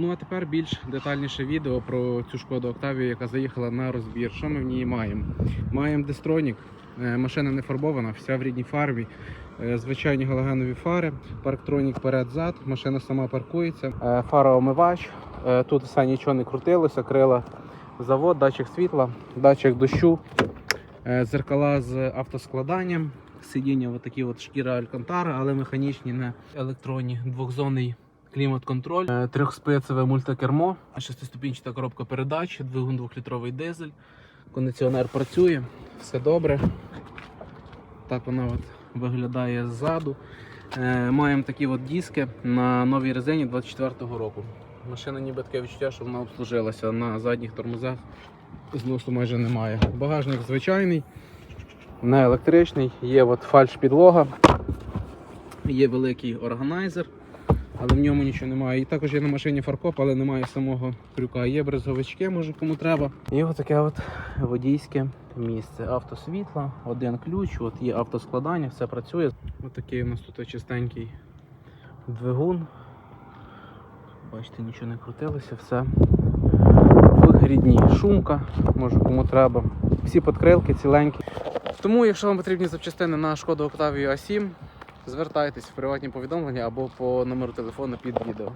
Ну а тепер більш детальніше відео про цю шкоду Октавію, яка заїхала на розбір. Що ми в ній маємо? Маємо дестронік, е, машина не фарбована, вся в рідній фарбі. Е, Звичайні галогенові фари, парктронік перед-зад, машина сама паркується. Е, Фароомивач. Тут все нічого не крутилося, крила завод, датчик світла, датчик дощу, зеркала з автоскладанням, сидіння отакі от шкіра Алькантара, але механічні, не електронні, двохзонний клімат-контроль, е, трьохспецеве мультикермо, шестиступінчата коробка передач, двигун двохлітровий дизель, кондиціонер працює, все добре. Так вона от виглядає ззаду. Е, маємо такі от диски на новій резині 24-го року. Машина ніби таке відчуття, що вона обслужилася на задніх тормозах. Зносу майже немає. Багажник звичайний, не електричний, є от фальш-підлога, є великий органайзер, але в ньому нічого немає. І також є на машині фаркоп, але немає самого крюка. Є брезговички, може кому треба. І отаке от водійське місце. Автосвітло, один ключ, от є автоскладання, все працює. Отакий у нас тут чистенький двигун. Бачите, нічого не крутилося, все в рідній шумка, може кому треба. Всі подкрилки ціленькі. Тому, якщо вам потрібні запчастини на шкоду Octavia A7, звертайтесь в приватні повідомлення або по номеру телефону під відео.